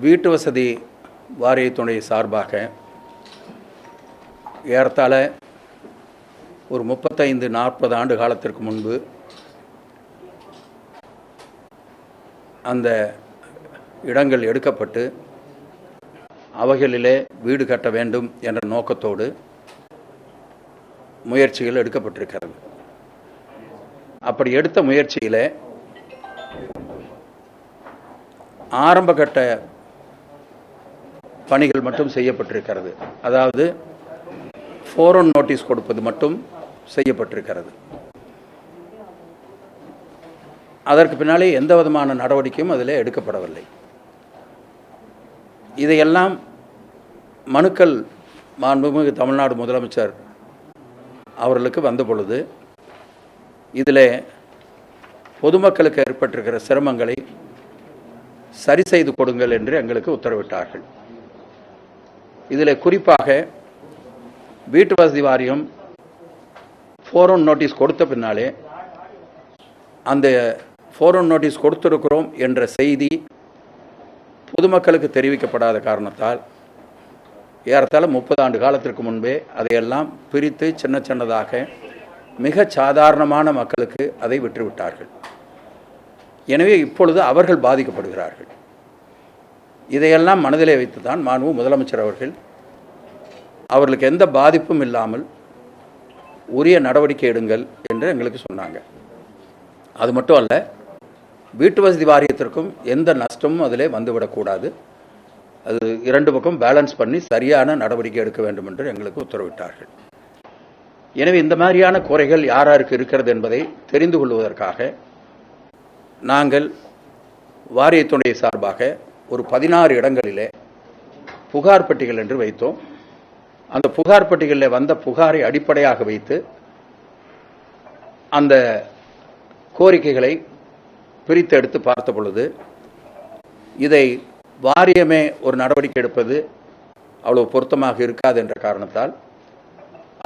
வீட்டு வசதி வாரியத்துடைய சார்பாக ஏறத்தாழ ஒரு முப்பத்தைந்து நாற்பது ஆண்டு காலத்திற்கு முன்பு அந்த இடங்கள் எடுக்கப்பட்டு அவைகளிலே வீடு கட்ட வேண்டும் என்ற நோக்கத்தோடு முயற்சிகள் எடுக்கப்பட்டிருக்கிறது. அப்படி எடுத்த முயற்சியில் ஆரம்பகட்ட பணிகள் மட்டும் செய்யப்பட்டிருக்கிறது. அதாவது ஃபோரன் நோட்டீஸ் கொடுப்பது மட்டும் செய்யப்பட்டிருக்கிறது. அதற்கு பின்னாலே எந்த விதமான நடவடிக்கையும் அதில் எடுக்கப்படவில்லை. இதையெல்லாம் மனுக்கள் மாண்புமிகு தமிழ்நாடு முதலமைச்சர் அவர்களுக்கு வந்த பொழுது இதில் பொதுமக்களுக்கு ஏற்பட்டிருக்கிற சிரமங்களை சரி செய்து கொடுங்கள் என்று எங்களுக்கு உத்தரவிட்டார்கள். இதில் குறிப்பாக வீட்டு வசதி வாரியம் ஃபோரோன் நோட்டீஸ் oh கொடுத்த பின்னாலே அந்த ஃபோரோன் நோட்டீஸ் oh கொடுத்திருக்கிறோம் என்ற செய்தி பொதுமக்களுக்கு தெரிவிக்கப்படாத காரணத்தால் ஏறத்தாழ முப்பது ஆண்டு காலத்திற்கு முன்பே அதையெல்லாம் பிரித்து சின்ன சின்னதாக மிக சாதாரணமான மக்களுக்கு அதை விட்டுவிட்டார்கள் எனவே இப்பொழுது அவர்கள் பாதிக்கப்படுகிறார்கள். இதையெல்லாம் மனதிலே வைத்து தான் மாண்பு முதலமைச்சர் அவர்கள் அவர்களுக்கு எந்த பாதிப்பும் இல்லாமல் உரிய நடவடிக்கை எடுங்கள் என்று எங்களுக்கு சொன்னாங்க. அது மட்டும் அல்ல வீட்டு வசதி வாரியத்திற்கும் எந்த நஷ்டமும் அதிலே வந்துவிடக்கூடாது அது இரண்டு பக்கம் பேலன்ஸ் பண்ணி சரியான நடவடிக்கை எடுக்க வேண்டும் என்று எங்களுக்கு உத்தரவிட்டார்கள். எனவே இந்த மாதிரியான குறைகள் யாராருக்கு இருக்கிறது என்பதை தெரிந்து கொள்வதற்காக நாங்கள் வாரியத்துடைய சார்பாக ஒரு பதினாறு இடங்களிலே புகார் பெட்டிகள் என்று வைத்தோம். அந்த புகார் பெட்டிகளில் வந்த புகாரை அடிப்படையாக வைத்து அந்த கோரிக்கைகளை பிரித்து எடுத்து பார்த்த பொழுது இதை வாரியமே ஒரு நடவடிக்கை எடுப்பது அவ்வளவு பொருத்தமாக இருக்காது என்ற காரணத்தால்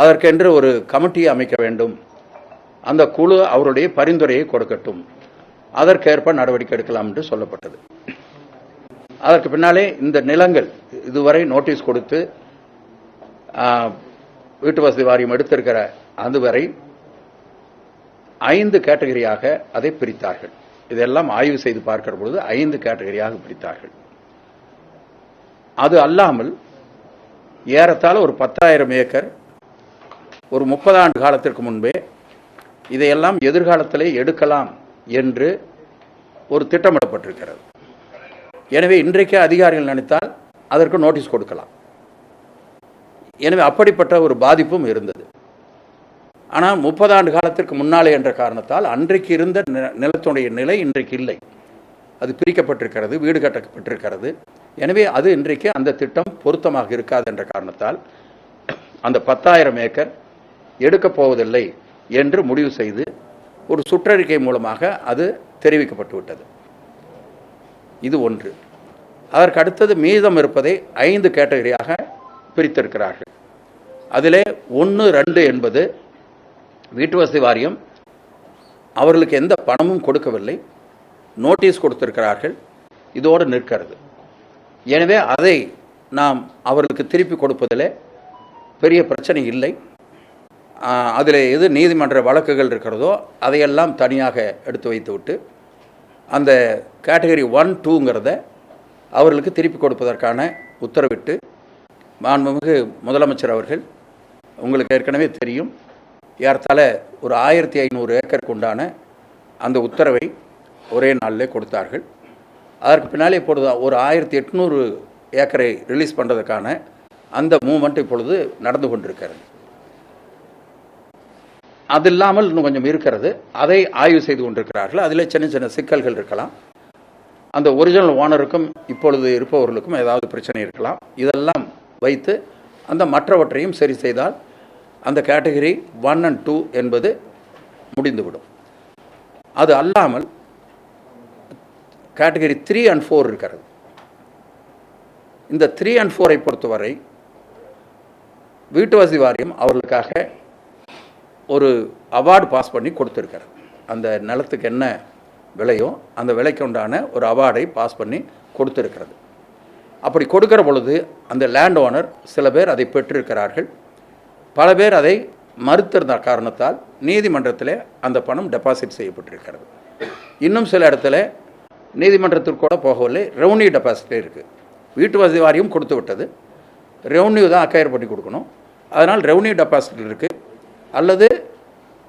அதற்கென்று ஒரு கமிட்டியை அமைக்க வேண்டும். அந்த குழு அவருடைய பரிந்துரையை கொடுக்கட்டும். அதற்கேற்ப நடவடிக்கை எடுக்கலாம் என்று சொல்லப்பட்டது. அதற்கு பின்னாலே இந்த நிலங்கள் இதுவரை நோட்டீஸ் கொடுத்து வீட்டு வசதி வாரியம் எடுத்திருக்கிற அதுவரை ஐந்து கேட்டகரியாக அதை பிரித்தார்கள். இதெல்லாம் ஆய்வு செய்து பார்க்கிற பொழுது ஐந்து கேட்டகரியாக பிரித்தார்கள். அது அல்லாமல் ஏறத்தாழ ஒரு பத்தாயிரம் ஏக்கர் ஒரு முப்பதாண்டு காலத்திற்கு முன்பே இதையெல்லாம் எதிர்காலத்திலே எடுக்கலாம் என்று ஒரு திட்டமிடப்பட்டிருக்கிறது. எனவே இன்றைக்கே அதிகாரிகள் நினைத்தால் அதற்கு நோட்டீஸ் கொடுக்கலாம். எனவே அப்படிப்பட்ட ஒரு பாதிப்பும் இருந்தது. ஆனால் முப்பது ஆண்டு காலத்திற்கு முன்னாலே என்ற காரணத்தால் அன்றைக்கு இருந்த நிலத்துடைய நிலை இன்றைக்கு இல்லை. அது பிரிக்கப்பட்டிருக்கிறது வீடு கட்டப்பட்டிருக்கிறது. எனவே அது இன்றைக்கு அந்த திட்டம் பொருத்தமாக இருக்காது என்ற காரணத்தால் அந்த பத்தாயிரம் ஏக்கர் எடுக்கப் போவதில்லை என்று முடிவு செய்து ஒரு சுற்றறிக்கை மூலமாக அது தெரிவிக்கப்பட்டு விட்டது. இது ஒன்று. அதற்கு அடுத்தது மீதம் இருப்பதை ஐந்து கேட்டகரியாக பிரித்திருக்கிறார்கள். அதிலே ஒன்று ரெண்டு என்பது வீட்டு வசதி வாரியம். அவர்களுக்கு எந்த பணமும் கொடுக்கவில்லை. நோட்டீஸ் கொடுத்திருக்கிறார்கள். இதோடு நிற்கிறது. எனவே அதை நாம் அவர்களுக்கு திருப்பி கொடுப்பதில் பெரிய பிரச்சனை இல்லை. அதில் எது நீதிமன்ற வழக்குகள் இருக்கிறதோ அதையெல்லாம் தனியாக எடுத்து வைத்துவிட்டு அந்த கேட்டகரி ஒன் டூங்கிறத அவர்களுக்கு திருப்பி கொடுப்பதற்கான உத்தரவிட்டு மாண்புமிகு முதலமைச்சர் அவர்கள் உங்களுக்கு ஏற்கனவே தெரியும் ஏறத்தாழ ஒரு ஆயிரத்தி ஐநூறு ஏக்கருக்கு உண்டான அந்த உத்தரவை ஒரே நாளிலே கொடுத்தார்கள். அதற்கு பின்னாலே இப்பொழுது ஒரு ஆயிரத்தி எட்நூறு ஏக்கரை ரிலீஸ் பண்ணுறதுக்கான அந்த மூமெண்ட் இப்பொழுது நடந்து கொண்டிருக்கிறது. அது இல்லாமல் இன்னும் கொஞ்சம் இருக்கிறது. அதை ஆய்வு செய்து கொண்டிருக்கிறார்கள். அதில் சின்ன சின்ன சிக்கல்கள் இருக்கலாம். அந்த ஒரிஜினல் ஓனருக்கும் இப்பொழுது இருப்பவர்களுக்கும் ஏதாவது பிரச்சனை இருக்கலாம். இதெல்லாம் வைத்து அந்த மற்றவற்றையும் சரி செய்தால் அந்த கேட்டகரி ஒன் அண்ட் டூ என்பது முடிந்துவிடும். அது அல்லாமல் கேட்டகரி த்ரீ அண்ட் ஃபோர் இருக்கிறது. இந்த த்ரீ அண்ட் ஃபோரை பொறுத்தவரை வீட்டு வசதி வாரியம் அவர்களுக்காக ஒரு அவார்டு பாஸ் பண்ணி கொடுத்துருக்காரு அந்த நிலத்துக்கு என்ன விலையோ அந்த விலைக்கு உண்டான ஒரு அவார்டை பாஸ் பண்ணி கொடுத்துருக்கிறது. அப்படி கொடுக்கிற பொழுது அந்த லேண்ட் ஓனர் சில பேர் அதை பெற்றிருக்கிறார்கள். பல பேர் அதை மறுத்திருந்த காரணத்தால் நீதிமன்றத்தில் அந்த பணம் டெபாசிட் செய்யப்பட்டிருக்கிறது. இன்னும் சில இடத்துல நீதிமன்றத்திற்கு கூட போகவில்லை ரெவன்யூ டெபாசிட்டே இருக்குது வீட்டு வசதி வாரியம் கொடுத்து விட்டது. ரெவன்யூ தான் அக்கயர் பண்ணி கொடுக்கணும். அதனால் ரெவன்யூ டெபாசிட் இருக்குது அல்லது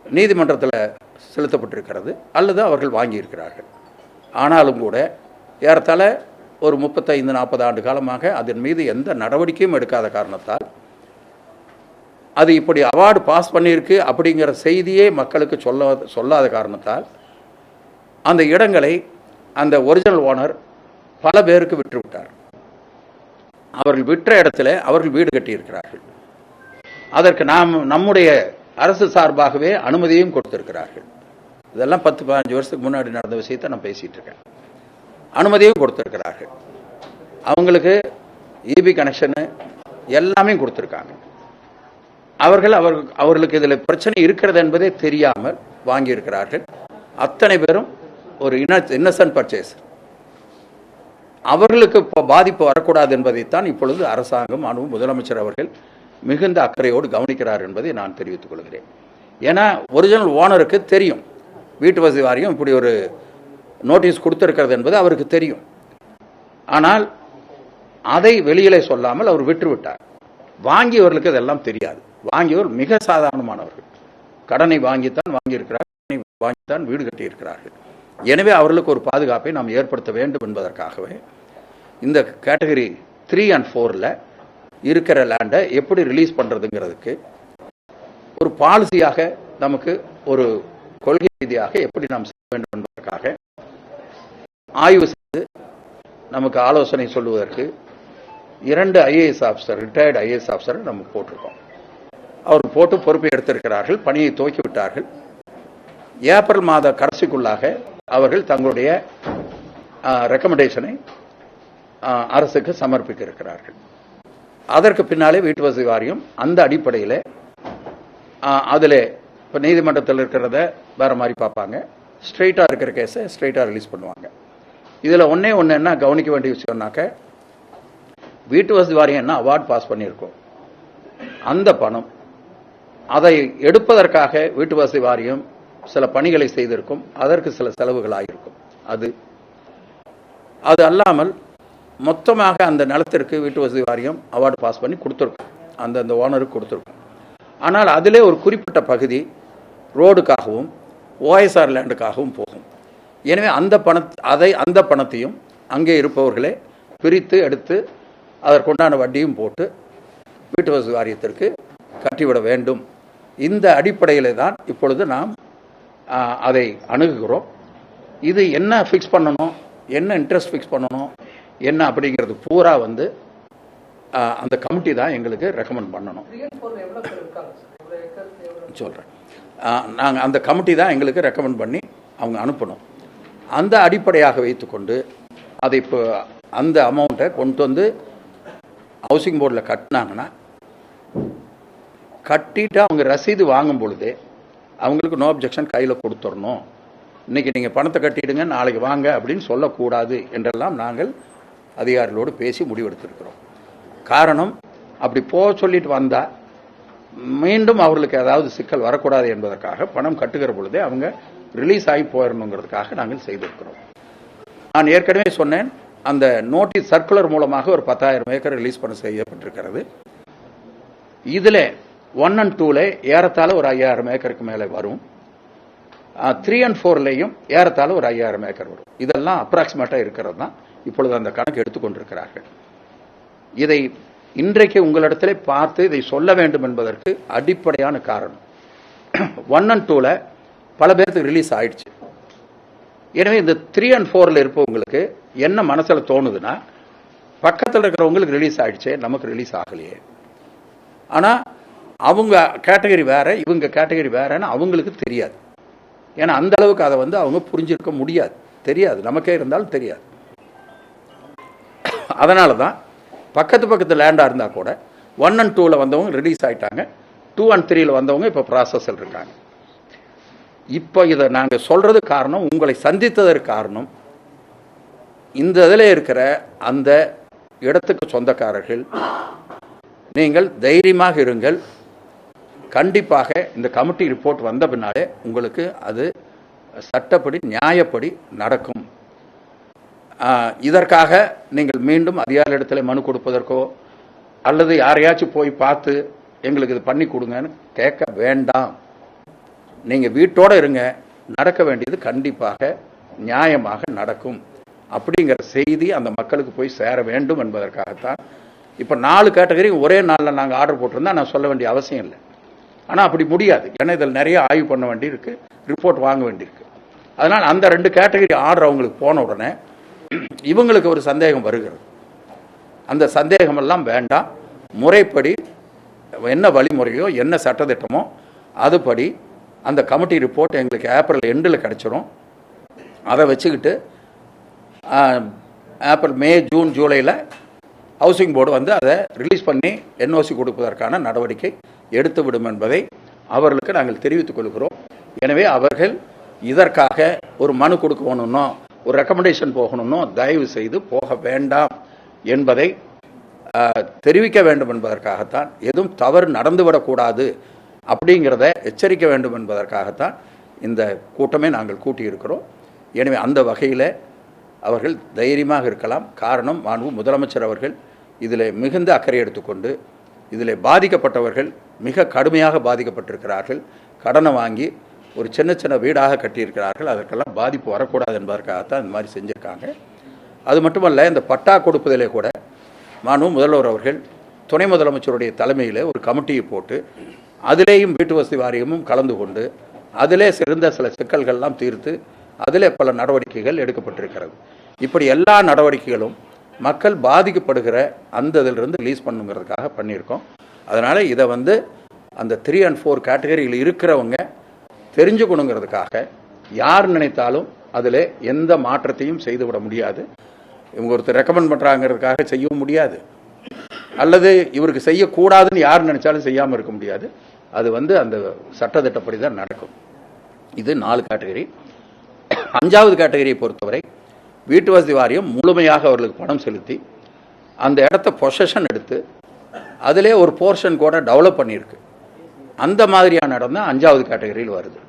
நீதிமன்றத்தில் செலுத்தப்பட்டிருக்கிறது அல்லது அவர்கள் வாங்கியிருக்கிறார்கள். ஆனாலும் கூட ஏறத்தாழ ஒரு முப்பத்தைந்து நாற்பது ஆண்டு காலமாக அதன் மீது எந்த நடவடிக்கையும் எடுக்காத காரணத்தால் அது இப்படி அவார்டு பாஸ் பண்ணியிருக்கு அப்படிங்கிற செய்தியே மக்களுக்கு சொல்ல சொல்லாத காரணத்தால் அந்த இடங்களை அந்த ஒரிஜினல் ஓனர் பல பேருக்கு விற்றுவிட்டார். அவர்கள் விற்ற இடத்துல அவர்கள் வீடு கட்டியிருக்கிறார்கள். அதற்கு நாம் நம்முடைய அரசு சார்பாகவே அனுமதியும் கொடுத்திருக்கிறார்கள். இதெல்லாம் பத்து பதினஞ்சு வருஷத்துக்கு முன்னாடி நடந்த விஷயத்தை நான் பேசிட்டு இருக்கேன். அனுமதியும் கொடுத்திருக்கிறார்கள். அவங்களுக்கு இபி கனெக்ஷனு எல்லாமே கொடுத்துருக்காங்க. அவர்கள் அவர் அவர்களுக்கு இதில் பிரச்சனை இருக்கிறது என்பதே தெரியாமல் வாங்கியிருக்கிறார்கள். அத்தனை பேரும் ஒரு இன இன்னசென்ட் பர்ச்சேஸ் அவர்களுக்கு பாதிப்பு வரக்கூடாது என்பதைத்தான் இப்பொழுது அரசாங்கம் அனு முதலமைச்சர் அவர்கள் மிகுந்த அக்கறையோடு கவனிக்கிறார் என்பதை நான் தெரிவித்துக் கொள்கிறேன். ஏன்னா ஒரிஜினல் ஓனருக்கு தெரியும். வீட்டு வசதி வாரியம் இப்படி ஒரு நோட்டீஸ் கொடுத்துருக்கிறது என்பது அவருக்கு தெரியும். ஆனால் அதை வெளியிலே சொல்லாமல் அவர் விட்டுவிட்டார். வாங்கியவர்களுக்கு இதெல்லாம் தெரியாது. வாங்கியவர் மிக சாதாரணமானவர்கள். கடனை வாங்கித்தான் வாங்கியிருக்கிறார் கடனை வாங்கித்தான் வீடு கட்டியிருக்கிறார்கள். எனவே அவர்களுக்கு ஒரு பாதுகாப்பை நாம் ஏற்படுத்த வேண்டும் என்பதற்காகவே இந்த கேட்டகரி த்ரீ அண்ட் ஃபோரில் இருக்கிற லேண்டை எப்படி ரிலீஸ் பண்ணுறதுங்கிறதுக்கு ஒரு பாலிசியாக நமக்கு ஒரு கொள்கை ரீதியாக எப்படி நாம் செய்ய வேண்டும் என்பதற்காக ஆய்வு செய்து நமக்கு ஆலோசனை சொல்லுவதற்கு இரண்டு ஐஏஎஸ் ஆஃபீஸர் ரிட்டையர்டு ஐஏஎஸ் ஆஃபீஸரை நம்ம போட்டிருக்கோம். அவர் போட்டு பொறுப்பை எடுத்திருக்கிறார்கள் பணியை துவக்கி விட்டார்கள். ஏப்ரல் மாத கடைசிக்குள்ளாக அவர்கள் தங்களுடைய ரெக்கமெண்டேஷனை அரசுக்கு சமர்ப்பிக்க இருக்கிறார்கள். அதற்கு பின்னாலே வீட்டு வசதி வாரியம் அந்த அடிப்படையில் அதில் இப்போ நீதிமன்றத்தில் இருக்கிறத வேற மாதிரி பார்ப்பாங்க. ஸ்ட்ரெயிட்டாக இருக்கிற கேஸை ஸ்ட்ரெயிட்டாக ரிலீஸ் பண்ணுவாங்க. இதில் ஒன்றே ஒன்று என்ன கவனிக்க வேண்டிய விஷயம்னாக்க வீட்டு வசதி வாரியம் என்ன அவார்ட் பாஸ் பண்ணியிருக்கோம். அந்த பணம் அதை எடுப்பதற்காக வீட்டு வசதி வாரியம் சில பணிகளை செய்திருக்கும். அதற்கு சில செலவுகள் ஆகியிருக்கும். அது அது அல்லாமல் மொத்தமாக அந்த நிலத்திற்கு வீட்டு வசதி வாரியம் அவார்டு பாஸ் பண்ணி கொடுத்துருக்கோம். அந்த அந்த ஓனருக்கு கொடுத்துருக்கும். ஆனால் அதிலே ஒரு குறிப்பிட்ட பகுதி ரோடுக்காகவும் ஓஎஸ்ஆர் லேண்டுக்காகவும் போகும். எனவே அந்த பண அதை அந்த பணத்தையும் அங்கே இருப்பவர்களே பிரித்து எடுத்து அதற்குண்டான வட்டியும் போட்டு வீட்டு வசதி வாரியத்திற்கு கட்டிவிட வேண்டும். இந்த அடிப்படையில் தான் இப்பொழுது நாம் அதை அணுகுகிறோம். இது என்ன ஃபிக்ஸ் பண்ணணும்? என்ன இன்ட்ரெஸ்ட் ஃபிக்ஸ் பண்ணணும்? என்ன அப்படிங்கிறது பூரா வந்து அந்த கமிட்டி தான் எங்களுக்கு ரெக்கமெண்ட் பண்ணணும். சொல்கிறேன் நாங்கள் அந்த கமிட்டி தான் எங்களுக்கு ரெக்கமெண்ட் பண்ணி அவங்க அனுப்பணும். அந்த அடிப்படையாக வைத்துக்கொண்டு அதை இப்போ அந்த அமௌண்ட்டை கொண்டு வந்து ஹவுசிங் போர்டில் கட்டினாங்கன்னா கட்டிட்டு அவங்க ரசீது வாங்கும் பொழுதே அவங்களுக்கு நோ அப்ஜெக்ஷன் கையில் கொடுத்துடணும். இன்னைக்கு நீங்கள் பணத்தை கட்டிடுங்க நாளைக்கு வாங்க அப்படின்னு சொல்லக்கூடாது என்றெல்லாம் நாங்கள் அதிகாரிகளோடு பேசி முடிவெடுத்திருக்கிறோம். காரணம் அப்படி போக சொல்லிட்டு வந்தால் மீண்டும் அவர்களுக்கு ஏதாவது சிக்கல் வரக்கூடாது என்பதற்காக பணம் கட்டுகிற பொழுதே அவங்க ரிலீஸ் ஆகி போயிடணுங்கிறதுக்காக நாங்கள் செய்திருக்கிறோம். நான் ஏற்கனவே சொன்னேன் அந்த நோட்டீஸ் சர்க்குலர் மூலமாக ஒரு பத்தாயிரம் ஏக்கர் ரிலீஸ் பண்ண செய்யப்பட்டிருக்கிறது. இதில் ஒன் அண்ட் டூவில் ஏறத்தாழ ஒரு ஐயாயிரம் ஏக்கருக்கு மேலே வரும். த்ரீ அண்ட் ஃபோர்லேயும் ஏறத்தாழ ஒரு ஐயாயிரம் ஏக்கர் வரும். இதெல்லாம் அப்ராக்சிமேட்டாக இருக்கிறது தான். இப்பொழுது அந்த கணக்கு எடுத்துக்கொண்டிருக்கிறார்கள். இதை இன்றைக்கு உங்களிடத்தில் பார்த்து இதை சொல்ல வேண்டும் என்பதற்கு அடிப்படையான காரணம். ஒன் அண்ட் டூவில் பல பேர்த்துக்கு ரிலீஸ் ஆயிடுச்சு. எனவே இந்த த்ரீ அண்ட் ஃபோரில் இருப்பவங்களுக்கு என்ன மனசில் தோணுதுன்னா பக்கத்தில் இருக்கிறவங்களுக்கு ரிலீஸ் ஆயிடுச்சே நமக்கு ரிலீஸ் ஆகலையே. ஆனால் அவங்க கேட்டகரி வேற இவங்க கேட்டகரி வேறன்னு அவங்களுக்கு தெரியாது. ஏன்னா அந்த அளவுக்கு அதை வந்து அவங்க புரிஞ்சிருக்க முடியாது. தெரியாது. நமக்கே இருந்தாலும் தெரியாது. அதனால தான் பக்கத்து பக்கத்து லேண்டாக இருந்தால் கூட ஒன் அண்ட் டூவில் வந்தவங்க ரிலீஸ் ஆகிட்டாங்க டூ அண்ட் த்ரீயில் வந்தவங்க இப்போ ப்ராசஸில் இருக்காங்க. இப்போ இதை நாங்கள் சொல்கிறது காரணம் உங்களை சந்தித்ததற்கு காரணம் இந்த இதில் இருக்கிற அந்த இடத்துக்கு சொந்தக்காரர்கள் நீங்கள் தைரியமாக இருங்கள். கண்டிப்பாக இந்த கமிட்டி ரிப்போர்ட் வந்த பின்னாலே உங்களுக்கு அது சட்டப்படி நியாயப்படி நடக்கும். இதற்காக நீங்கள் மீண்டும் அதிகாரியிடத்தில் மனு கொடுப்பதற்கோ அல்லது யாரையாச்சும் போய் பார்த்து எங்களுக்கு இது பண்ணி கொடுங்கன்னு கேட்க வேண்டாம். நீங்கள் வீட்டோடு இருங்க. நடக்க வேண்டியது கண்டிப்பாக நியாயமாக நடக்கும். அப்படிங்கிற செய்தி அந்த மக்களுக்கு போய் சேர வேண்டும் என்பதற்காகத்தான். இப்போ நாலு கேட்டகரி ஒரே நாளில் நாங்கள் ஆர்டர் போட்டிருந்தா நான் சொல்ல வேண்டிய அவசியம் இல்லை. ஆனால் அப்படி முடியாது. ஏன்னா இதில் நிறைய ஆய்வு பண்ண வேண்டியிருக்கு ரிப்போர்ட் வாங்க வேண்டியிருக்கு. அதனால் அந்த ரெண்டு கேட்டகரி ஆர்டர் அவங்களுக்கு போன உடனே இவங்களுக்கு ஒரு சந்தேகம் வருகிறது. அந்த சந்தேகமெல்லாம் வேண்டாம். முறைப்படி என்ன வழிமுறையோ என்ன சட்டத்திட்டமோ அதுபடி அந்த கமிட்டி ரிப்போர்ட் எங்களுக்கு ஏப்ரல் எண்டில் கிடச்சிரும். அதை வச்சுக்கிட்டு ஏப்ரல் மே ஜூன் ஜூலையில் ஹவுசிங் போர்டு வந்து அதை ரிலீஸ் பண்ணி என்ஓசி கொடுப்பதற்கான நடவடிக்கை எடுத்து விடும் என்பதை அவர்களுக்கு நாங்கள் தெரிவித்துக் கொள்கிறோம். எனவே அவர்கள் இதற்காக ஒரு மனு கொடுக்கணும்னோ ஒரு ரெக்கமெண்டேஷன் போகணும்னோ தயவு செய்து போக வேண்டாம் என்பதை தெரிவிக்க வேண்டும் என்பதற்காகத்தான் எதுவும் தவறு நடந்துவிடக்கூடாது அப்படிங்கிறத எச்சரிக்க வேண்டும் என்பதற்காகத்தான் இந்த கூட்டமே நாங்கள் கூட்டியிருக்கிறோம். எனவே அந்த வகையில் அவர்கள் தைரியமாக இருக்கலாம். காரணம் மாண்பு முதலமைச்சர் அவர்கள் இதில் மிகுந்த அக்கறை எடுத்துக்கொண்டு இதில் பாதிக்கப்பட்டவர்கள் மிக கடுமையாக பாதிக்கப்பட்டிருக்கிறார்கள். கடனை வாங்கி ஒரு சின்ன சின்ன வீடாக கட்டியிருக்கிறார்கள். அதற்கெல்லாம் பாதிப்பு வரக்கூடாது என்பதற்காகத்தான் இந்த மாதிரி செஞ்சுருக்காங்க. அது மட்டுமல்ல இந்த பட்டா கொடுப்பதிலே கூட மானு முதல்வர் அவர்கள் துணை முதலமைச்சருடைய தலைமையில் ஒரு கமிட்டியை போட்டு அதிலேயும் வீட்டு வசதி வாரியமும் கலந்து கொண்டு அதிலே சிறந்த சில சிக்கல்கள்லாம் தீர்த்து அதிலே பல நடவடிக்கைகள் எடுக்கப்பட்டிருக்கிறது. இப்படி எல்லா நடவடிக்கைகளும் மக்கள் பாதிக்கப்படுகிற அந்த இதிலிருந்து ரிலீஸ் பண்ணுங்கிறதுக்காக பண்ணியிருக்கோம். அதனால் இதை வந்து அந்த த்ரீ அண்ட் ஃபோர் கேட்டகரியில் இருக்கிறவங்க தெரிஞ்சுக்கணுங்கிறதுக்காக யார் நினைத்தாலும் அதில் எந்த மாற்றத்தையும் செய்துவிட முடியாது. இவங்க ஒருத்தர் ரெக்கமெண்ட் பண்ணுறாங்கிறதுக்காக செய்யவும் முடியாது. அல்லது இவருக்கு செய்யக்கூடாதுன்னு யார் நினைச்சாலும் செய்யாமல் இருக்க முடியாது. அது வந்து அந்த சட்டத்திட்டப்படி தான் நடக்கும். இது நாலு கேட்டகரி அஞ்சாவது கேட்டகரியை பொறுத்தவரை வீட்டு வசதி வாரியம் முழுமையாக அவர்களுக்கு பணம் செலுத்தி அந்த இடத்த பொசஷன் எடுத்து அதிலே ஒரு போர்ஷன் கூட டெவலப் பண்ணியிருக்கு. அந்த மாதிரியான இடம் தான் அஞ்சாவது கேட்டகரியில் வருது.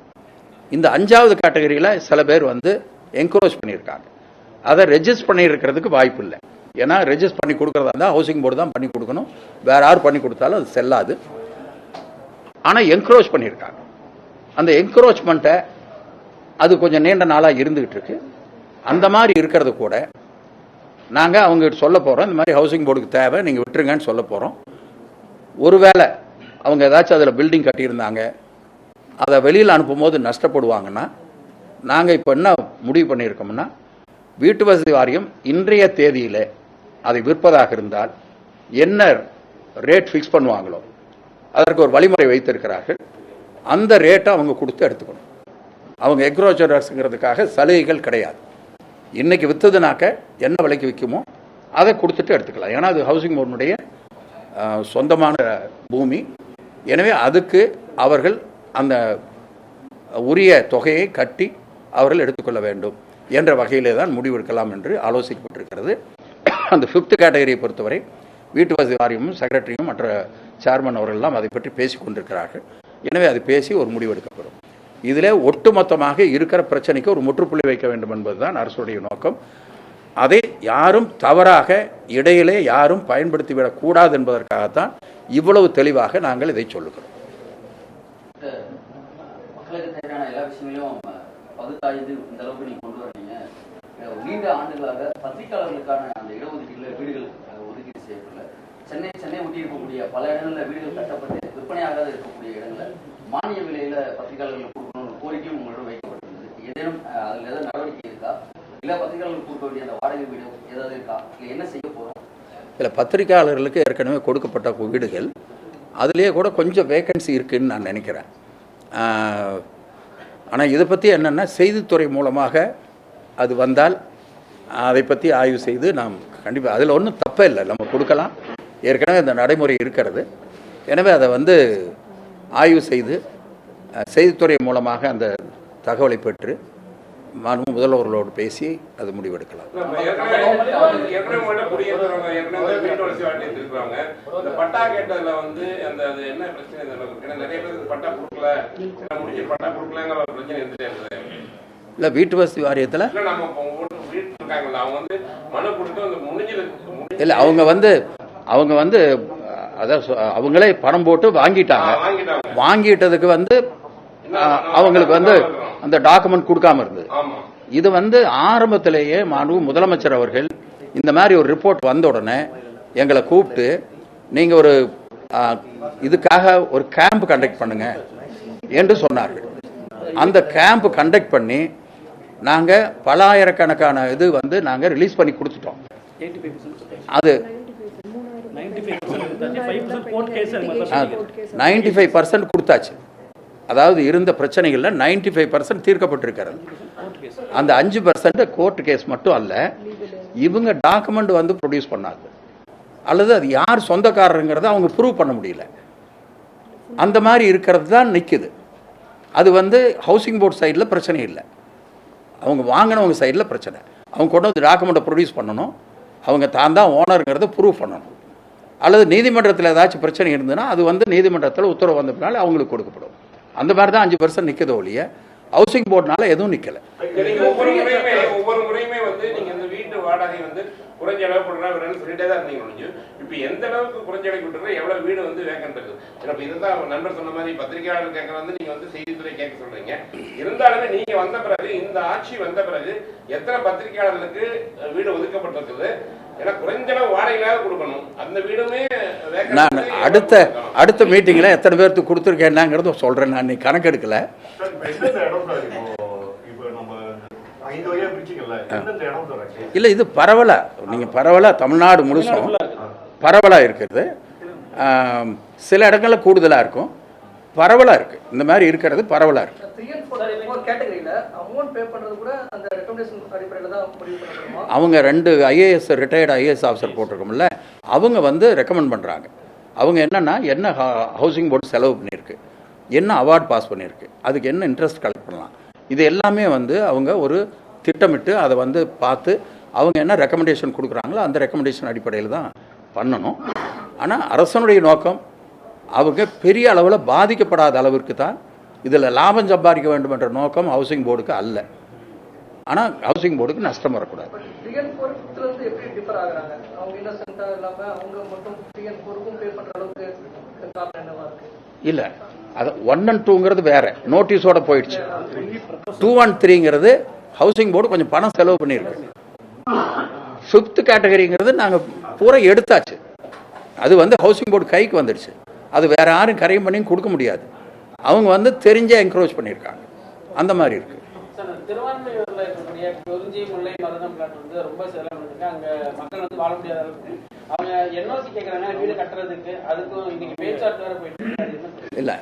இந்த அஞ்சாவது கேட்டகரியில் சில பேர் வந்து என்கரேஜ் பண்ணியிருக்காங்க. அதை ரெஜிஸ்டர் பண்ணியிருக்கிறதுக்கு வாய்ப்பு இல்லை. ஏன்னா ரெஜிஸ்டர் பண்ணி கொடுக்குறதா இருந்தால் ஹவுசிங் போர்டு தான் பண்ணி கொடுக்கணும். வேற யார் பண்ணி கொடுத்தாலும் அது செல்லாது. ஆனால் என்கரேஜ் பண்ணியிருக்காங்க. அந்த என்கரோச்மெண்ட்டை அது கொஞ்சம் நீண்ட நாளாக இருந்துகிட்டு இருக்கு. அந்த மாதிரி இருக்கிறது கூட நாங்கள் அவங்க சொல்ல போகிறோம் இந்த மாதிரி ஹவுசிங் போர்டுக்கு தேவை நீங்கள் விட்டுருங்கன்னு சொல்ல போகிறோம் ஒருவேளை அவங்க ஏதாச்சும் அதில் பில்டிங் கட்டியிருந்தாங்க. அதை வெளியில் அனுப்பும்போது நஷ்டப்படுவாங்கன்னா நாங்கள் இப்போ என்ன முடிவு பண்ணியிருக்கோம்னா வீட்டு வசதி வாரியம் இன்றைய தேதியில் அதை விற்பதாக இருந்தால் என்ன ரேட் ஃபிக்ஸ் பண்ணுவாங்களோ அதற்கு ஒரு வழிமுறை வைத்திருக்கிறார்கள். அந்த ரேட்டை அவங்க கொடுத்து எடுத்துக்கணும். அவங்க எக்ரோச்சரஸ்ங்கிறதுக்காக சலுகைகள் கிடையாது. இன்னைக்கு விற்றதுனாக்க என்ன விலைக்கு விற்குமோ அதை கொடுத்துட்டு எடுத்துக்கலாம். ஏன்னா அது ஹவுசிங் போர்டுடைய சொந்தமான பூமி. எனவே அதுக்கு அவர்கள் அந்த உரிய தொகையை கட்டி அவர்கள் எடுத்துக்கொள்ள வேண்டும் என்ற வகையிலே தான் முடிவெடுக்கலாம் என்று ஆலோசிக்கப்பட்டிருக்கிறது. அந்த ஃபிஃப்த் கேட்டகரியை பொறுத்தவரை வீட்டு வசதி வாரியமும் செக்ரட்டரியும் மற்ற சேர்மன் அவர்கள்லாம் அதை பற்றி பேசிக் கொண்டிருக்கிறார்கள். எனவே அது பேசி ஒரு முடிவெடுக்கப்படும் இதில் ஒட்டுமொத்தமாக இருக்கிற பிரச்சனைக்கு ஒரு முற்றுப்புள்ளி வைக்க வேண்டும் என்பதுதான் அரசுடைய நோக்கம். அதை யாரும் தவறாக இடையிலே யாரும் பயன்படுத்திவிடக்கூடாது என்பதற்காகத்தான் இவ்வளவு தெளிவாக நாங்கள் இதை சொல்லுகிறோம் மக்களுக்கு தேவையான எல்லா விஷயங்களையும் பகுத்தாய்ந்து இந்த அளவுக்கு நீங்க கொண்டு வர்றீங்க. நீண்ட ஆண்டுகளாக பத்திரிகையாளர்களுக்கான அந்த இடஒதுக்கீடுல வீடுகள் ஒதுக்கீடு செய்யப்படல. சென்னை சென்னை ஒட்டி இருக்கக்கூடிய பல இடங்கள்ல வீடுகள் கட்டப்பட்டு விற்பனையாகாத இருக்கக்கூடிய இடங்களில் மானிய விலையில பத்திரிகையாளர்களுக்கு கொடுக்கணும்னு கோரிக்கையும் உங்களிடம் வைக்கப்பட்டிருந்தது. ஏதேனும் அதில் அதுல ஏதாவது நடவடிக்கை இருக்கா? இல்ல பத்திரிகையாளர்களுக்கு கொடுக்க வேண்டிய அந்த வாடகை வீடு ஏதாவது இருக்கா? இல்ல என்ன செய்ய போறோம்? இதில் பத்திரிகையாளர்களுக்கு ஏற்கனவே கொடுக்கப்பட்ட வீடுகள் அதுலேயே கூட கொஞ்சம் வேக்கன்சி இருக்குன்னு நான் நினைக்கிறேன். ஆனால் இதை பற்றி என்னென்னா செய்தித்துறை மூலமாக அது வந்தால் அதை பற்றி ஆய்வு செய்து நாம் கண்டிப்பாக அதில் ஒன்றும் தப்பே இல்லை. நம்ம கொடுக்கலாம். ஏற்கனவே இந்த நடைமுறை இருக்கிறது. எனவே அதை வந்து ஆய்வு செய்து செய்தித்துறை மூலமாக அந்த தகவலை பெற்று மாண்பு முதல்வர்களோடு பேசி அது முடிவெடுக்கலாம். இல்லை வீட்டு வசதி வாரியத்தில்? இல்ல அவங்க வந்து அவங்க வந்து அதான் அவங்களே பணம் போட்டு வாங்கிட்டாங்க. வாங்கிட்டதுக்கு வந்து அவங்களுக்கு வந்து அந்த டாக்குமெண்ட் கொடுக்காம இருந்தது. ஆமா. இது வந்து ஆரம்பத்திலேயே மாண்பு முதலமைச்சர் அவர்கள் இந்த மாதிரி ஒரு ரிப்போர்ட் வந்த உடனே எங்களை கூப்பிட்டு நீங்க ஒரு இதுக்காக ஒரு கேம்ப் கண்டக்ட் பண்ணுங்க என்று சொன்னார்கள். அந்த கேம்ப் கண்டக்ட் பண்ணி நாங்க பலாயிரக்கணக்கான இது வந்து நாங்க ரிலீஸ் பண்ணி கொடுத்துட்டோம். அது நைன்டி ஃபைவ் பர்சன்ட் கொடுத்தாச்சு. அதாவது இருந்த பிரச்சனைகளில் நைன்டி ஃபைவ் பர்சன்ட் தீர்க்கப்பட்டிருக்கிறது. அந்த அஞ்சு பர்சன்ட் கோர்ட் கேஸ் மட்டும் அல்ல இவங்க டாக்குமெண்ட் வந்து ப்ரொடியூஸ் பண்ணாங்க. அல்லது அது யார் சொந்தக்காரருங்கிறத அவங்க ப்ரூவ் பண்ண முடியல. அந்த மாதிரி இருக்கிறது தான் நிற்குது அது வந்து ஹவுசிங் போர்ட் சைடில் பிரச்சனை இல்லை. அவங்க வாங்கினவங்க சைடில் பிரச்சனை. அவங்க கொண்டு வந்து டாக்குமெண்ட்டை ப்ரொடியூஸ் பண்ணணும். அவங்க தான் தான் ஓனருங்கிறத ப்ரூவ் பண்ணணும். அல்லது நீதிமன்றத்தில் ஏதாச்சும் பிரச்சனை இருந்ததுன்னா அது வந்து நீதிமன்றத்தில் உத்தரவு வந்த பின்னால் அவங்களுக்கு கொடுக்கப்படும். அந்த மாதிரி தான் அஞ்சு பர்சன்ட் நிற்குது ஒழிய ஹவுசிங் போர்டுனால எதுவும் நிற்கலை நீங்க ஒவ்வொரு முறையுமே ஒவ்வொரு முறையுமே வந்து நீங்க இந்த வீட்டு வாடகை வந்து குறைஞ்ச அளவு போடுறா சொல்லிட்டே தான் இருந்தீங்க முடிஞ்சு இப்போ எந்த அளவுக்கு குறைஞ்ச அளவு விட்டுறா எவ்வளவு வீடு வந்து வேக்கண்ட் இருக்கு. இதுதான் நண்பர் சொன்ன மாதிரி பத்திரிகையாளர் கேட்க வந்து நீங்க வந்து செய்தித்துறை கேட்க சொல்றீங்க. இருந்தாலுமே நீங்க வந்த பிறகு இந்த ஆட்சி வந்த பிறகு எத்தனை பத்திரிகையாளர்களுக்கு வீடு ஒதுக்கப்பட்டிருக்குது? நான். அடுத்த அடுத்த மீட்டிங்கில் எத்தனை பேர்த்துக்கு கொடுத்துருக்கேன்னாங்கிறத சொல்கிறேன் நான் இன்னைக்கு கணக்கு எடுக்கல. சார், இப்ப எந்தெந்த இடம் சார் இப்போ இப்போ நம்ம ஐந்து வகையா பிரிச்சிக்கல. எந்தெந்த இடம் சார் ஆச்சு இல்லை இது பரவலாக நீங்கள் பரவலாக தமிழ்நாடு முழுசும் பரவலாக இருக்கிறது சில இடங்களில் கூடுதலாக இருக்கும். பரவலாக இருக்குது இந்த மாதிரி இருக்கிறது பரவலாக இருக்குது அவங்க ரெண்டு ஐஏஎஸ் ரிட்டையர்டு ஐஏஎஸ் ஆஃபீஸர் போட்டிருக்கோம்ல அவங்க வந்து ரெக்கமெண்ட் பண்ணுறாங்க அவங்க என்னன்னா என்ன ஹவுசிங் போர்டு செலவு பண்ணியிருக்கு. என்ன அவார்ட் பாஸ் பண்ணியிருக்கு. அதுக்கு என்ன இன்ட்ரெஸ்ட் கலெக்ட் பண்ணலாம். இது எல்லாமே வந்து அவங்க ஒரு திட்டமிட்டு அதை வந்து பார்த்து அவங்க என்ன ரெக்கமெண்டேஷன் கொடுக்குறாங்களோ அந்த ரெக்கமெண்டேஷன் அடிப்படையில் தான் பண்ணணும். ஆனால் அரசனுடைய நோக்கம் அவங்க பெரிய அளவில் பாதிக்கப்படாத அளவிற்கு தான் இதில் லாபம் சம்பாதிக்க வேண்டும் என்ற நோக்கம் ஹவுசிங் போர்டுக்கு அல்ல. ஆனால் ஹவுசிங் போர்டுக்கு நஷ்டம் வரக்கூடாது. இல்லை. அது ஒன் அண்ட் டூங்கிறது வேற. நோட்டீஸோட போயிடுச்சு. டூ அண்ட் த்ரீங்கிறது ஹவுசிங் போர்டு கொஞ்சம் பணம் செலவு பண்ணியிருக்கு. ஃபிஃப்த் கேட்டகரிங்கிறது நாங்கள் பூரா எடுத்தாச்சு. அது வந்து ஹவுசிங் போர்டு கைக்கு வந்துடுச்சு. அது வேற யாரும் கரையும் பண்ணி கொடுக்க முடியாது. அவங்க வந்து தெரிஞ்சே என்க்ரோச் பண்ணியிருக்காங்க. அந்த மாதிரி இருக்கு. திருவான்மையூர்ல இருக்கக்கூடிய குறிஞ்சி முல்லை மருதம் பிளாட் வந்து ரொம்ப செலவு அங்க மக்கள் வந்து வாழ முடியாத அளவுக்கு அவங்க என்ஓசி வீடு கட்டுறதுக்கு. அதுக்கும் இன்னைக்கு வேற போயிட்டு? இல்லை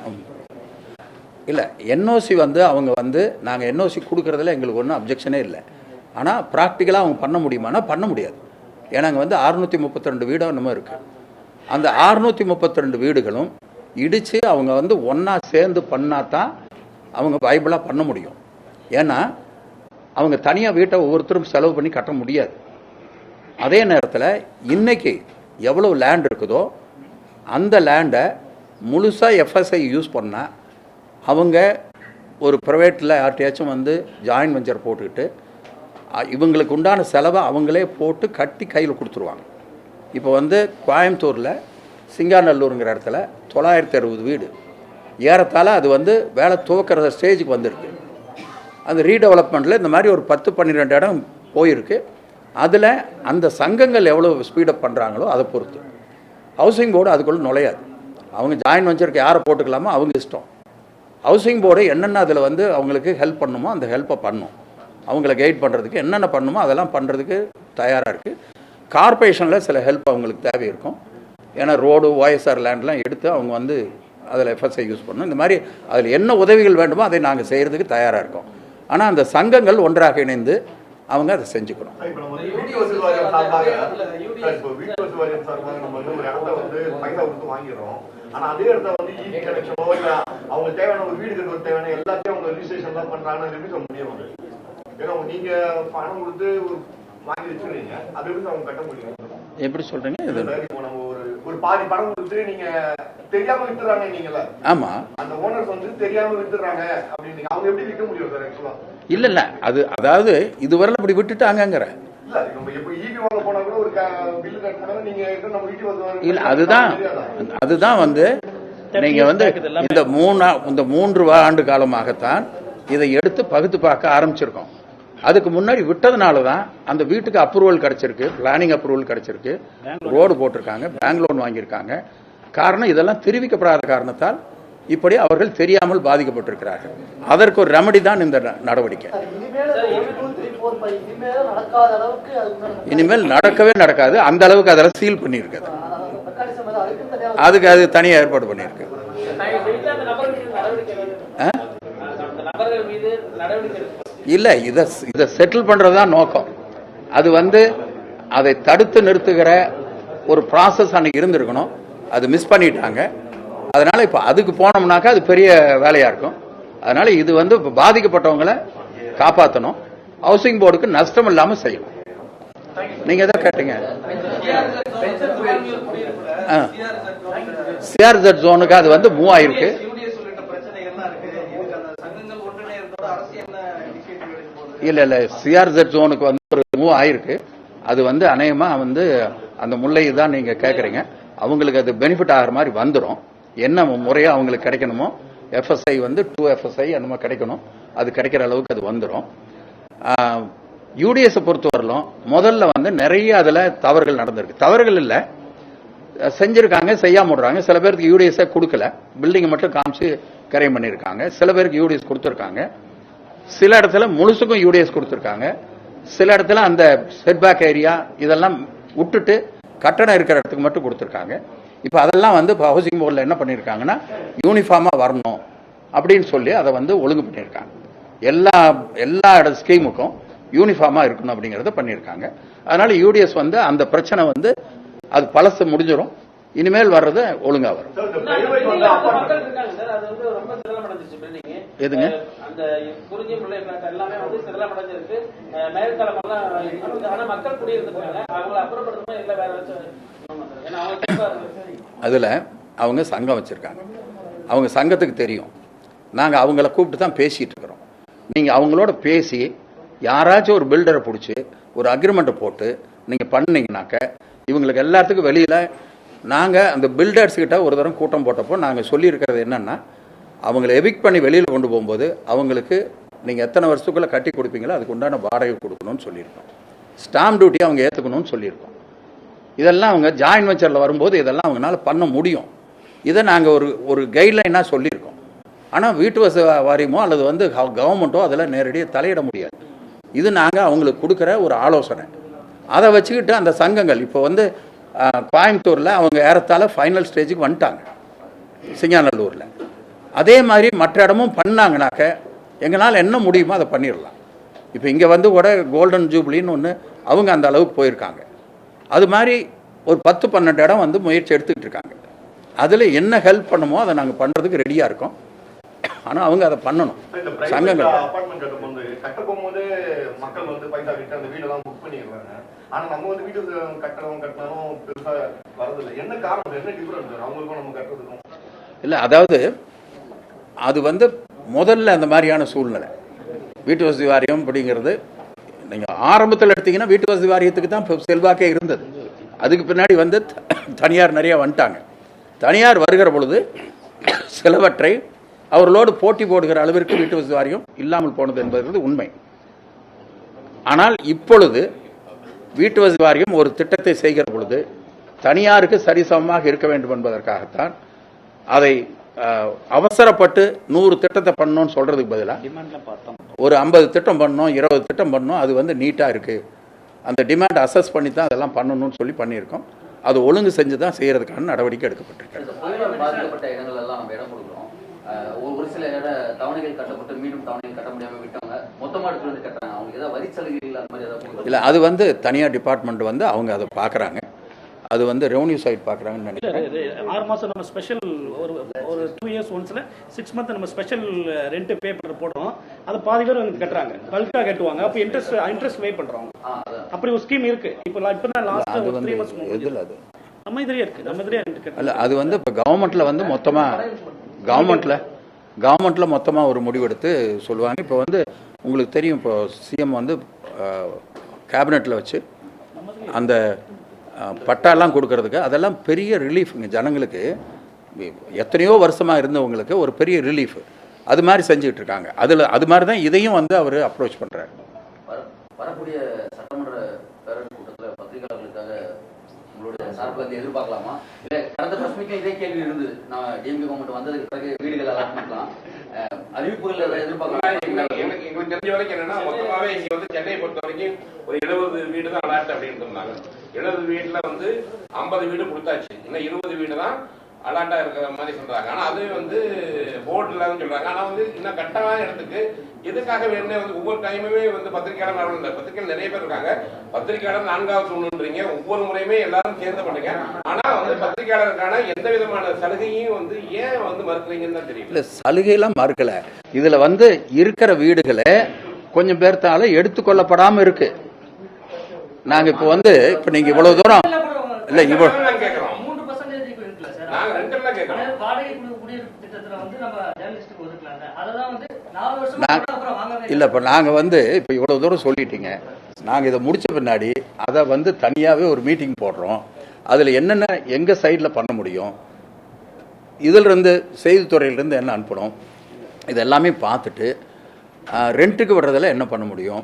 இல்லை என்ஓசி வந்து அவங்க வந்து நாங்கள் என்ஓசி கொடுக்கறதுல எங்களுக்கு ஒன்றும் அப்ஜெக்ஷனே இல்லை. ஆனால் ப்ராக்டிக்கலாக அவங்க பண்ண முடியுமானா பண்ண முடியாது. ஏன்னா அங்கே வந்து அறுநூற்றி முப்பத்தி ரெண்டு வீடோ என்னமோ இருக்குது அந்த அறுநூற்றி முப்பத்தி ரெண்டு வீடுகளும் இடித்து அவங்க வந்து ஒன்றா சேர்ந்து பண்ணால் தான் அவங்க வைபிளாக பண்ண முடியும். ஏன்னா அவங்க தனியாக வீட்டை ஒவ்வொருத்தரும் செலவு பண்ணி கட்ட முடியாது. அதே நேரத்தில் இன்னைக்கு எவ்வளோ லேண்ட் இருக்குதோ அந்த லேண்டை முழுசாக எஃப்எஸ்ஐ யூஸ் பண்ணால் அவங்க ஒரு ப்ரைவேட்டில் யார்கிட்டயாச்சும் வந்து ஜாயின் வெஞ்சர் போட்டுக்கிட்டு இவங்களுக்கு உண்டான செலவை அவங்களே போட்டு கட்டி கையில் கொடுத்துருவாங்க. இப்போ வந்து கோயம்புத்தூரில் சிங்காநல்லூருங்கிற இடத்துல தொள்ளாயிரத்தி அறுபது வீடு. ஏறத்தால் அது வந்து வேலை துவக்கிற ஸ்டேஜுக்கு வந்திருக்கு. அந்த ரீடெவலப்மெண்ட்டில் இந்த மாதிரி ஒரு பத்து பன்னிரெண்டு இடம் போயிருக்கு. அதில் அந்த சங்கங்கள் எவ்வளோ ஸ்பீடப் பண்ணுறாங்களோ அதை பொறுத்து. ஹவுசிங் போர்டு அதுக்குள்ளே நுழையாது. அவங்க ஜாயின் வெஞ்சருக்கு யாரை போட்டுக்கலாமோ அவங்க இஷ்டம். ஹவுசிங் போர்டு என்னென்ன அதில் வந்து அவங்களுக்கு ஹெல்ப் பண்ணுமோ அந்த ஹெல்ப்பை பண்ணும். அவங்கள கைட் பண்ணுறதுக்கு என்னென்ன பண்ணுமோ அதெல்லாம் பண்ணுறதுக்கு தயாராக இருக்குது கார்பரேஷனில் சில ஹெல்ப் அவங்களுக்கு தேவை இருக்கும் ஏன்னா ரோடு ஓஎஸ்ஆர் லேண்ட்லாம் எடுத்து அவங்க வந்து அதில் எஃப்எஸ்ஐ யூஸ் பண்ணணும். இந்த மாதிரி அதில் என்ன உதவிகள் வேண்டுமோ அதை நாங்கள் செய்கிறதுக்கு தயாராக இருக்கோம். ஆனால் அந்த சங்கங்கள் ஒன்றாக இணைந்து அவங்க அதை செஞ்சுக்கணும். ஒரு அவங்க அது எப்படி அவங்க கட்ட முடியும். சொல்றீங்க? இது ஒரு ஒரு பாதி பணம் கொடுத்து நீங்க தெரியாம வித்துறாங்க நீங்கல்ல ஆமா. அந்த ஓனர்ஸ் வந்து தெரியாம வித்துறாங்க அப்படின்னு அவங்க எப்படி விற்க முடியும் சார் ஆக்சுவலா இல்ல இல்ல. அது அதாவது இதுவரையில இப்படி விட்டுட்டாங்கங்கிற இல்ல நம்ம எப்ப ஈபி வாங்க போனா கூட ஒரு பில்லு கட்டினா நீங்க எங்க நம்ம வீட்டுக்கு வந்து இல்ல அதுதான். அதுதான் வந்து நீங்க வந்து இந்த மூணா இந்த மூன்று ஆண்டு காலமாகத்தான் இதை எடுத்து பகுத்து பார்க்க ஆரம்பிச்சிருக்கோம். அதுக்கு முன்னாடி விட்டதுனால தான் அந்த வீட்டுக்கு அப்ரூவல் கிடைச்சிருக்கு பிளானிங் அப்ரூவல் கிடைச்சிருக்கு. ரோடு போட்டிருக்காங்க பேங்க் லோன் வாங்கியிருக்காங்க. காரணம் இதெல்லாம் தெரிவிக்கப்படாத காரணத்தால் இப்படி அவர்கள் தெரியாமல் பாதிக்கப்பட்டிருக்கிறார்கள். அதற்கு ஒரு ரெமடி தான் இந்த ந- நடவடிக்கை. இனிமேல் நடக்கவே நடக்காது. அந்த அளவுக்கு அதெல்லாம் சீல் பண்ணியிருக்குது அதுக்கு அது தனியாக ஏற்பாடு பண்ணியிருக்கு. ஆ? இல்லை இதை இதை செட்டில் பண்ணுறது தான் நோக்கம். அது வந்து அதை தடுத்து நிறுத்துகிற ஒரு ப்ராசஸ் அன்னைக்கு இருந்திருக்கணும். அது மிஸ் பண்ணிட்டாங்க. அதனால் இப்போ அதுக்கு போனோம்னாக்கா அது பெரிய வேலையாக இருக்கும். அதனால் இது வந்து இப்போ பாதிக்கப்பட்டவங்களை காப்பாற்றணும் ஹவுசிங் போர்டுக்கு நஷ்டம் இல்லாமல் செய்யணும். நீங்கள் எதை கேட்டீங்க? சிஆர்செட் ஜோனுக்கு அது வந்து மூவ் ஆயிருக்கு. இல்ல இல்ல. சிஆர்செட் ஜோனுக்கு வந்து ஒரு மூவ் ஆயிருக்கு. அது வந்து அநேகமா வந்து அந்த முல்லை தான் நீங்க கேக்குறீங்க. அவங்களுக்கு அது பெனிஃபிட் ஆகிற மாதிரி வந்துடும் என்ன முறையா அவங்களுக்கு கிடைக்கணுமோ எஃப்எஸ்ஐ வந்து டூ எஃப்எஸ்ஐ அந்த மாதிரி கிடைக்கணும். அது கிடைக்கிற அளவுக்கு அது வந்துடும் யூடிஎஸ் பொறுத்தவரையிலும் முதல்ல வந்து நிறைய அதுல தவறுகள் நடந்திருக்கு. தவறுகள் இல்லை. செஞ்சிருக்காங்க செய்யாம விடுறாங்க. சில பேருக்கு யூடிஎஸ் கொடுக்கல. பில்டிங் மட்டும் காமிச்சு கரையம் பண்ணியிருக்காங்க சில பேருக்கு யூடிஎஸ் கொடுத்துருக்காங்க. சில இடத்துல முழுசுக்கும் யூடிஎஸ் கொடுத்துருக்காங்க. சில இடத்துல அந்த செட்பேக் ஏரியா இதெல்லாம் விட்டுட்டு கட்டணம் இருக்கிற இடத்துக்கு மட்டும் கொடுத்துருக்காங்க. இப்போ அதெல்லாம் வந்து இப்போ ஹவுசிங் போர்டில் என்ன பண்ணியிருக்காங்கன்னா யூனிஃபார்மாக வரணும் அப்படின்னு சொல்லி அதை வந்து ஒழுங்கு பண்ணியிருக்காங்க எல்லா எல்லா இட ஸ்கீமுக்கும் யூனிஃபார்மாக இருக்கணும் அப்படிங்கிறத பண்ணியிருக்காங்க அதனால யூடிஎஸ் வந்து அந்த பிரச்சனை வந்து அது பழசு முடிஞ்சிடும் இனிமேல் வர்றது ஒழுங்கா வரும். சார் இந்த அந்த குறிஞ்சி முல்லை எல்லாமே வந்து சிதலமடைஞ்சிருக்கு அஹ் ஆனா மக்கள் குடியிருந்ததுனால அவங்களை அப்புறப்படுத்தணும் இல்லை வேற ஏதாச்சும் அவங்க அதில் அவங்க சங்கம் வச்சுருக்காங்க. அவங்க சங்கத்துக்கு தெரியும். நாங்கள் அவங்கள கூப்பிட்டு தான் பேசிகிட்டு இருக்கிறோம். நீங்கள் அவங்களோட பேசி யாராச்சும் ஒரு பில்டரை பிடிச்சி ஒரு அக்ரிமெண்ட்டை போட்டு நீங்கள் பண்ணீங்கனாக்க இவங்களுக்கு எல்லாத்துக்கும் வெளியில் நாங்கள் அந்த பில்டர்ஸ் கிட்ட ஒரு தரம் கூட்டம் போட்டப்போ நாங்கள் சொல்லியிருக்கிறது என்னென்னா அவங்கள எவிக் பண்ணி வெளியில் கொண்டு போகும்போது அவங்களுக்கு நீங்கள் எத்தனை வருஷத்துக்குள்ளே கட்டி கொடுப்பீங்களோ அதுக்கு உண்டான வாடகை கொடுக்கணும்னு சொல்லியிருக்கோம். ஸ்டாம்ப் டியூட்டி அவங்க ஏற்றுக்கணும்னு சொல்லியிருக்கோம். இதெல்லாம் அவங்க ஜாயின் வெஞ்சரில் வரும்போது இதெல்லாம் அவங்களால பண்ண முடியும். இதை நாங்கள் ஒரு ஒரு கைட்லைனாக சொல்லியிருக்கோம். ஆனால் வீட்டு வசதி வாரியமோ அல்லது வந்து கவர்மெண்ட்டோ அதில் நேரடியாக தலையிட முடியாது. இது நாங்கள் அவங்களுக்கு கொடுக்குற ஒரு ஆலோசனை. அதை வச்சுக்கிட்டு அந்த சங்கங்கள் இப்போ வந்து கோயம்புத்தூரில் அவங்க ஏறத்தால் ஃபைனல் ஸ்டேஜுக்கு வந்துட்டாங்க. சிங்காநல்லூரில். அதே மாதிரி மற்ற இடமும் பண்ணாங்கனாக்க எங்களால் என்ன முடியுமோ அதை பண்ணிடலாம். இப்போ இங்கே வந்து கூட கோல்டன் ஜூப்ளின்னு ஒன்று அவங்க அந்த அளவுக்கு போயிருக்காங்க. அது மாதிரி ஒரு பத்து பன்னெண்டு இடம் வந்து முயற்சி எடுத்துக்கிட்டு இருக்காங்க. அதில் என்ன ஹெல்ப் பண்ணுமோ அதை நாங்கள் பண்ணுறதுக்கு ரெடியாக இருக்கோம். ஆனால் அவங்க அதை பண்ணணும். சங்கங்கள். இல்லை அதாவது அது வந்து முதல்ல அந்த மாதிரியான சூழ்நிலை. வீட்டு வசதி வாரியம் அப்படிங்கிறது நீங்கள் ஆரம்பத்தில் எடுத்தீங்கன்னா வீட்டு வசதி வாரியத்துக்கு தான் செல்வாக்கே இருந்தது. அதுக்கு பின்னாடி வந்து த- தனியார் நிறையா வந்துட்டாங்க. தனியார் வருகிற பொழுது சிலவற்றை அவர்களோடு போட்டி போடுகிற அளவிற்கு வீட்டு வசதி வாரியம் இல்லாமல் போனது என்பது உண்மை. ஆனால் இப்பொழுது வீட்டு வசதி வாரியம் ஒரு திட்டத்தை செய்கிற பொழுது தனியாருக்கு சரிசமமாக இருக்க வேண்டும் என்பதற்காகத்தான் அதை அவசரப்பட்டு நூறு திட்டத்தை பண்ணணும்னு சொல்றதுக்கு பதிலாக ஒரு ஐம்பது திட்டம் பண்ணோம் இருபது திட்டம் பண்ணோம் அது வந்து நீட்டாக இருக்கு. அந்த டிமாண்ட் அசஸ் பண்ணி தான் அதெல்லாம் பண்ணணும்னு சொல்லி பண்ணியிருக்கோம். அது ஒழுங்கு செஞ்சு தான் செய்யறதுக்கான நடவடிக்கை எடுக்கப்பட்டிருக்கு. ஒரு சில தவணைகள் கட்டப்பட்டு மீண்டும் தவணைகள் கட்ட கட்டுறாங்க. அவங்களுக்கு ஏதாவது வரி சலுகைகள் அந்த மாதிரி ஏதாவது இல்லை அது வந்து தனியார் டிபார்ட்மெண்ட் வந்து அவங்க அதை பார்க்குறாங்க அது வந்து ரெவன்யூ சைட் பார்க்குறாங்கன்னு நினைக்கிறேன். ஆறு மாதம் நம்ம ஸ்பெஷல் ஒரு ஒரு டூ இயர்ஸ் ஒன்ஸில் சிக்ஸ் மந்த் நம்ம ஸ்பெஷல் ரெண்ட் பே பண்ணுற போடுறோம் அது பாதி பேர் வந்து கட்டுறாங்க. பல்காக கட்டுவாங்க. அப்போ இன்ட்ரெஸ்ட் இன்ட்ரெஸ்ட் பே பண்ணுறோம். அப்படி ஒரு ஸ்கீம் இருக்கு. இப்போ இப்போ தான் லாஸ்ட் அது ஒரு த்ரீ வந்து மந்த்ஸ் எதில் அது? நம்ம இதுலயே இருக்கு. நம்ம இதுலயே அல்ல அது வந்து இப்போ கவர்மெண்ட்டில் வந்து மொத்தமாக கவர்மெண்ட்டில் கவர்மெண்ட்டில் மொத்தமாக ஒரு முடிவெடுத்து சொல்லுவாங்க. இப்போ வந்து உங்களுக்கு தெரியும் இப்போ சிஎம் வந்து கேபினெட்டில் வச்சு அந்த பட்டாலாம் கொடுக்கறதுக்கு அதெல்லாம் பெரிய ரிலீஃபுங்க ஜனங்களுக்கு. எத்தனையோ வருஷமாக இருந்தவங்களுக்கு ஒரு பெரிய ரிலீஃப் அது மாதிரி செஞ்சுட்டு இருக்காங்க அதில் அது மாதிரி தான் இதையும் வந்து அவர் அப்ரோச் பண்ணுறாரு வர வரக்கூடிய சட்டமன்ற கூட்டத்தில் பத்திரிகையாளர்களுக்காக உங்களுடைய சார்பில் வந்து எதிர்பார்க்கலாமா? இல்ல கடந்த பிரச்சனைக்கும் இதே கேள்வி இருந்தது. நான் டிஎம்கே கவர்மெண்ட் வந்ததுக்கு பிறகு வீடுகள் அலாட் பண்ணலாம் அறிவிப்புகள் எதிர்பார்க்கலாம்? எங்களுக்கு தெரிஞ்ச வரைக்கும் என்னன்னா மொத்தமாவே இங்க வந்து சென்னையை பொறுத்த வரைக்கும் ஒரு எழுபது வீடு தான் அலாட் அப்படின்னு சொன்னாங்க. எழுபது வீட்டுல வந்து ஐம்பது வீடு கொடுத்தாச்சு. இன்னும் இருபது வீடு தான் அலாண்டா இருக்கிற மாதிரி சொல்றாங்க. ஆனா அது வந்து போர்டுல சொல்றாங்க. ஆனா வந்து இன்னும் கட்டமான இடத்துக்கு எதுக்காக வேணும் வந்து ஒவ்வொரு டைமுமே வந்து பத்திரிகையாளர் அவர்கள் இல்லை பத்திரிகையாளர் நிறைய பேர் இருக்காங்க. பத்திரிகையாளர் நான்காவது தூணுன்றீங்க ஒவ்வொரு முறையுமே எல்லாரும் சேர்ந்து பண்ணுங்க. ஆனா வந்து பத்திரிகையாளருக்கான எந்த விதமான சலுகையும் வந்து ஏன் வந்து மறுக்கிறீங்கன்னு தான் தெரியல. இல்லை சலுகையெல்லாம் மறுக்கல. இதில் வந்து இருக்கிற வீடுகளை கொஞ்சம் பேர்த்தால எடுத்துக்கொள்ளப்படாமல் இருக்கு. நாங்கள் இப்போ வந்து இப்போ நீங்கள் இவ்வளோ தூரம் இல்லை இவ்வளோ நாங்க கேட்கிறோம் மூன்று பர்சன்டேஜ் இருக்குல்ல சார். நாங்க ரெண்டெல்லாம் கேட்கிறோம் அதாவது வாடகை குடி குடியிருப்பு திட்டத்துல வந்து நம்ம ஜேர்னலிஸ்டுக்கு ஒதுக்கலாங்க அததான் வந்து நாலு வருஷமா நான் கூட அப்புறம் வாங்கவே இல்லை இப்போ நாங்கள் வந்து இப்போ இவ்வளோ தூரம் சொல்லிட்டீங்க. நாங்கள் இதை முடிச்ச பின்னாடி அதை வந்து தனியாகவே ஒரு மீட்டிங் போடுறோம். அதில் என்னென்ன எங்கள் சைடில் பண்ண முடியும்? இதிலிருந்து செய்தித்துறையிலிருந்து என்ன அனுப்பணும்? இது எல்லாமே பார்த்துட்டு ரெண்ட்டுக்கு வர்றதில் என்ன பண்ண முடியும்?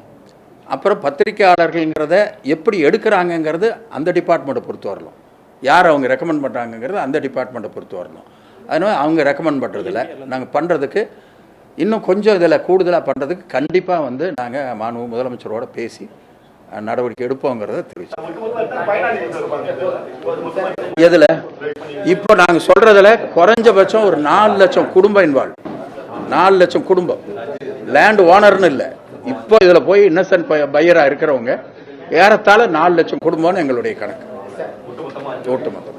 அப்புறம் பத்திரிகையாளர்கள்ங்கிறத எப்படி எடுக்கிறாங்கங்கிறது அந்த டிபார்ட்மெண்ட்டை பொறுத்து வரலாம் யார் அவங்க ரெக்கமெண்ட் பண்ணுறாங்கங்கிறது அந்த டிபார்ட்மெண்ட்டை பொறுத்து வரலாம் அதனால் அவங்க ரெக்கமெண்ட் பண்ணுறதில்ல நாங்கள் பண்ணுறதுக்கு இன்னும் கொஞ்சம் இதில் கூடுதலாக பண்ணுறதுக்கு கண்டிப்பாக வந்து நாங்கள் மாணவ முதலமைச்சரோட பேசி நடவடிக்கை எடுப்போங்கிறத தெரிவிச்சோம் எதில்? இப்போ நாங்கள் சொல்கிறதில் குறைஞ்சபட்சம் ஒரு நாலு லட்சம் குடும்பம் இன்வால்வ் நாலு லட்சம் குடும்பம். லேண்ட் ஓனர்னு இல்லை. இப்போ இதில் போய் இன்னசென்ட் பையராக இருக்கிறவங்க ஏறத்தாழ நாலு லட்சம் குடும்பம்னு எங்களுடைய கணக்கு. ஒட்டுமொத்தம்.